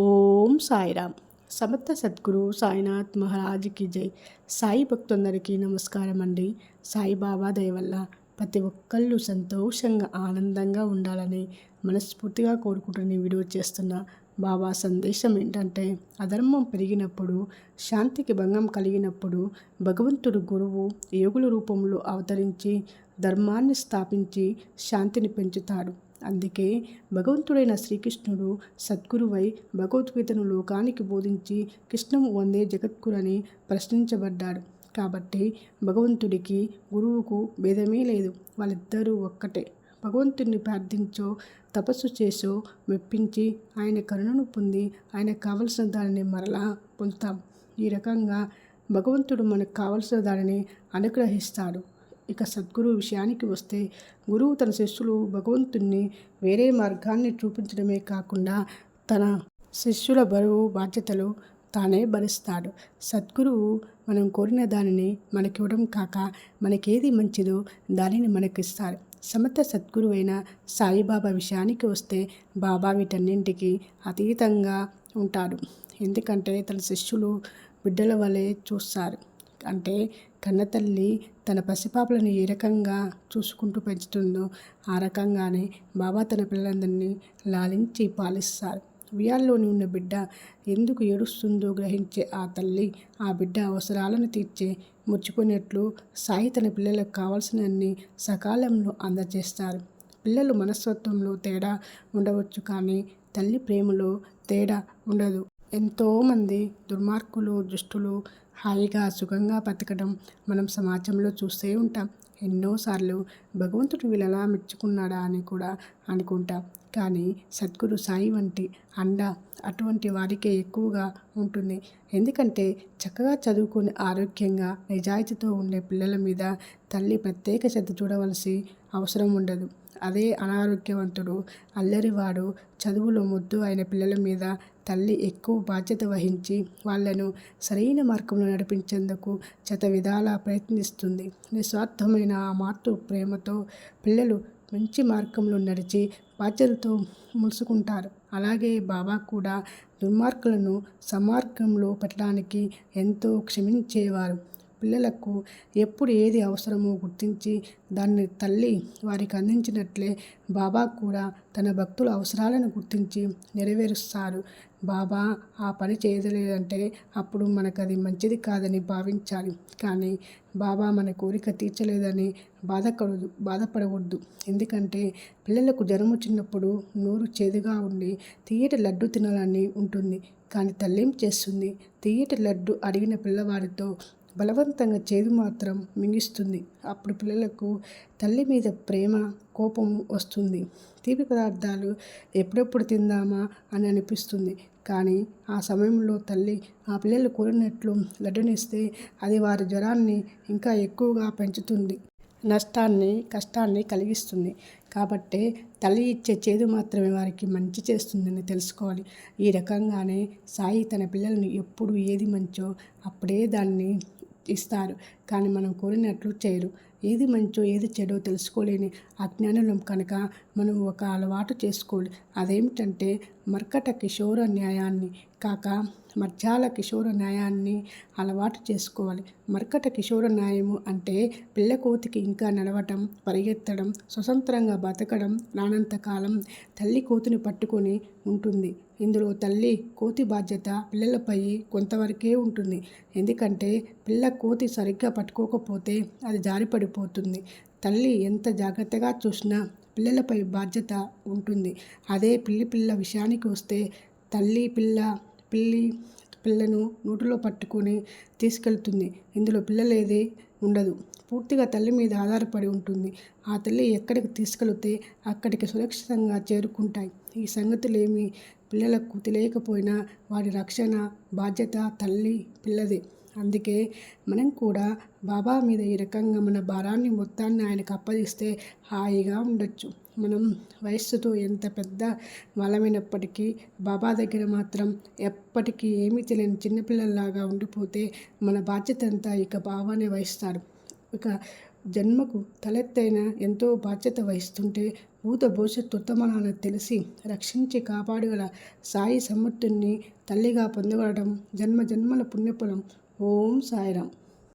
ఓం సాయిరామ్. సమర్థ సద్గురు సాయినాథ్ మహారాజ్కి జై. సాయి భక్తులందరికీ నమస్కారం అండి సాయిబాబా దయ వల్ల ప్రతి ఒక్కళ్ళు సంతోషంగా ఆనందంగా ఉండాలని మనస్ఫూర్తిగా కోరుకుంటున్న వీడియో చేస్తున్న బాబా సందేశం ఏంటంటే అధర్మం పెరిగినప్పుడు శాంతికి భంగం కలిగినప్పుడు భగవంతుడు గురువు యోగుల రూపంలో అవతరించి ధర్మాన్ని స్థాపించి శాంతిని పెంచుతాడు. అందుకే భగవంతుడైన శ్రీకృష్ణుడు సద్గురువై భగవద్గీతను లోకానికి బోధించి కృష్ణము వందే జగద్గురని ప్రశ్నించబడ్డాడు. కాబట్టి భగవంతుడికి గురువుకు భేదమే లేదు. వాళ్ళిద్దరూ ఒక్కటే. భగవంతుడిని ప్రార్థించో తపస్సు చేసో మెప్పించి ఆయన కరుణను పొంది ఆయనకు కావలసిన దానిని మరలా పొందుతాం. ఈ రకంగా భగవంతుడు మనకు కావలసిన దానిని అనుగ్రహిస్తాడు. ఇక సద్గురు విషయానికి వస్తే గురువు తన శిష్యులు భగవంతుణ్ణి వేరే మార్గాన్ని చూపించడమే కాకుండా తన శిష్యుల బరువు బాధ్యతలు తానే భరిస్తాడు. సద్గురువు మనం కోరిన దానిని మనకివ్వడం కాక మనకేది మంచిదో దానిని మనకిస్తారు. సమర్థ సద్గురు అయిన సాయిబాబా విషయానికి వస్తే బాబా వీటన్నింటికి అతీతంగా ఉంటాడు. ఎందుకంటే తన శిష్యులు బిడ్డల వలె చూస్తారు. అంటే కన్నతల్లి తన పసిపాపలను ఏ రకంగా చూసుకుంటూ పెంచుతుందో ఆ రకంగానే బాబా తన పిల్లలందరినీ లాలించి పాలిస్తారు. ఉయ్యాల్లోని ఉన్న బిడ్డ ఎందుకు ఏడుస్తుందో గ్రహించే ఆ తల్లి ఆ బిడ్డ అవసరాలను తీర్చే ముచ్చుకునేట్లు సాయి తన పిల్లలకు కావాల్సినన్ని సకాలంలో అందజేస్తారు. పిల్లలు మనస్తత్వంలో తేడా ఉండవచ్చు కానీ తల్లి ప్రేమలో తేడా ఉండదు. ఎంతోమంది దుర్మార్గులు దుష్టులు హాయిగా సుఖంగా బతకడం మనం సమాజంలో చూస్తూ ఉంటాం. ఎన్నోసార్లు భగవంతుడు వీళ్ళలా మెచ్చుకున్నాడా అని కూడా అనుకుంటాం. కానీ సద్గురు సాయి వంటి అండ అటువంటి వారికే ఎక్కువగా ఉంటుంది. ఎందుకంటే చక్కగా చదువుకుని ఆరోగ్యంగా నిజాయితీతో ఉండే పిల్లల మీద తల్లి ప్రత్యేక శ్రద్ధ చూడవలసి అవసరం ఉండదు. అదే అనారోగ్యవంతుడు అల్లరివాడు చదువులో ముద్దు అయిన పిల్లల మీద తల్లి ఎక్కువ బాధ్యత వహించి వాళ్ళను సరైన మార్గంలో నడిపించేందుకు శత విధాలా ప్రయత్నిస్తుంది. నిస్వార్థమైన ఆ మాతృ ప్రేమతో పిల్లలు మంచి మార్గంలో నడిచి బాధ్యతలతో ములుసుకుంటారు. అలాగే బాబా కూడా దుర్మార్గులను సమార్గంలో పెట్టడానికి ఎంతో క్షమించేవారు. పిల్లలకు ఎప్పుడు ఏది అవసరమో గుర్తించి దాన్ని తల్లి వారికి అందించినట్లే బాబా కూడా తన భక్తుల అవసరాలను గుర్తించి నెరవేరుస్తారు. బాబా ఆ పని చేయలేదంటే అప్పుడు మనకు అది మంచిది కాదని భావించాలి. కానీ బాబా మన కోరిక తీర్చలేదని బాధపడదు బాధపడవద్దు. ఎందుకంటే పిల్లలకు జ్వరం వచ్చినప్పుడు నోరు చేదుగా ఉండి తీయటి లడ్డు తినాలని ఉంటుంది. కానీ తల్లేం చేస్తుంది? తీయటి లడ్డు అడిగిన పిల్లవాడితో బలవంతంగా చేదు మాత్రం మింగిస్తుంది. అప్పుడు పిల్లలకు తల్లి మీద ప్రేమ కోపం వస్తుంది. తీపి పదార్థాలు ఎప్పుడెప్పుడు తిందామా అని అనిపిస్తుంది. కానీ ఆ సమయంలో తల్లి ఆ పిల్లలు కోరినట్లు లడ్డునిస్తే అది వారి జ్వరాన్ని ఇంకా ఎక్కువగా పెంచుతుంది. నష్టాన్ని కష్టాన్ని కలిగిస్తుంది. కాబట్టి తల్లి ఇచ్చే చేదు మాత్రమే వారికి మంచి చేస్తుందని తెలుసుకోవాలి. ఈ రకంగానే సాయి తన పిల్లల్ని ఎప్పుడు ఏది మంచో అప్పుడే దాన్ని ఇస్తారు. కానీ మనం కోరినట్లు చేయరు. ఏది మంచో ఏది చెడో తెలుసుకోలేని అజ్ఞానులం కనుక మనం ఒక అలవాటు చేసుకోవాలి. అదేమిటంటే మర్కట కిషోర న్యాయాన్ని కాక మధ్యాల కిషోర న్యాయాన్ని అలవాటు చేసుకోవాలి. మర్కట కిషోర న్యాయము అంటే పిల్లకోతికి ఇంకా నడవటం పరిగెత్తడం స్వతంత్రంగా బతకడం రానంతకాలం తల్లి కోతిని పట్టుకొని ఉంటుంది. ఇందులో తల్లి కోతి బాధ్యత పిల్లలపై కొంతవరకే ఉంటుంది. ఎందుకంటే పిల్ల కోతి సరిగ్గా పట్టుకోకపోతే అది జారిపడిపోతుంది. తల్లి ఎంత జాగ్రత్తగా చూసినా పిల్లలపై బాధ్యత ఉంటుంది. అదే పిల్లి పిల్ల విషయానికి వస్తే తల్లి పిల్ల పిల్లి పిల్లను నోటిలో పట్టుకొని తీసుకెళ్తుంది. ఇందులో పిల్లలేదే ఉండదు. పూర్తిగా తల్లి మీద ఆధారపడి ఉంటుంది. ఆ తల్లి ఎక్కడికి తీసుకెళితే అక్కడికి సురక్షితంగా చేరుకుంటాయి. ఈ సంగతులేమి పిల్లలకు తెలియకపోయినా వారి రక్షణ బాధ్యత తల్లి పిల్లదే. అందుకే మనం కూడా బాబా మీద ఈ రకంగా మన భారాన్ని మొత్తాన్ని ఆయనకు అప్పగిస్తే హాయిగా ఉండొచ్చు. మనం వయస్సుతో ఎంత పెద్ద వాళ్ళమైనప్పటికీ బాబా దగ్గర మాత్రం ఎప్పటికీ ఏమీ తెలియని చిన్నపిల్లల్లాగా ఉండిపోతే మన బాధ్యత అంతా ఇక బాబానే వహిస్తారు. ఇక జన్మకు తలెత్తైన ఎంతో బాధ్యత వహిస్తుంటే భూత భవిష్యత్తు వర్తమానాలను తెలిసి రక్షించి కాపాడగల సాయి సమర్థుణ్ణి తల్లిగా పొందగలడం జన్మ జన్మల పుణ్యఫలం. ఓం సాయిరాం